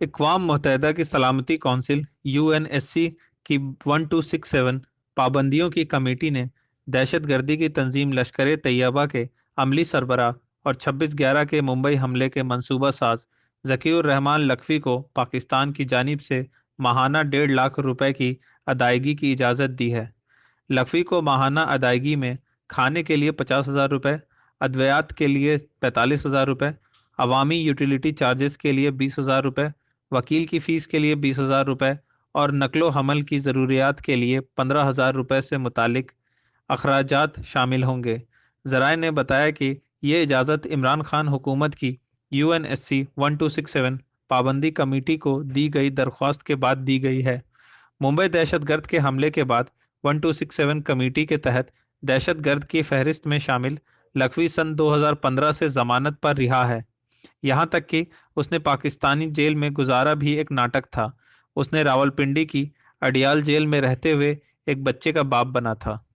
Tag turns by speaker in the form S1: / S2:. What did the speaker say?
S1: इकवाम मुतहदा की सलामती council UNSC की 1267 पाबंदियों की कमेटी ने दहशतगर्दी की तंजीम लश्कर तैयबा के अमली सरबराह और 26 ग्यारह के मुंबई हमले के मंसूबा साज जकीउर रहमान लखवी को पाकिस्तान की जानिब से माहाना डेढ़ लाख रुपए की अदायगी की इजाज़त दी है। लखवी को माहाना अदायगी में खाने के लिए पचास हज़ार रुपये अद्वयात के लिए पैंतालीस हज़ार रुपये अवामी यूटिलिटी चार्जेस के लिए बीस हज़ार रुपये वकील की फ़ीस के लिए बीस हज़ार रुपये और नकलो हमल की ज़रूरियात के लिए पंद्रह हज़ार रुपये से मुतक अखराज शामिल होंगे। ज़राए ने बताया कि ये इजाज़त इमरान खान हुकूमत की U N S C one two six seven पाबंदी कमेटी को दी गई दरख्वास्त के बाद दी गई है। मुंबई दहशत गर्द के हमले के बाद one two six seven committee के तहत दहशत गर्द की फहरिस्त में शामिल लखवी सन 2015 से जमानत पर रिहा है। यहाँ तक कि उसने पाकिस्तानी जेल में गुजारा भी एक नाटक था। उसने रावलपिंडी की अडियाल जेल में रहते हुए एक बच्चे का बाप बना था।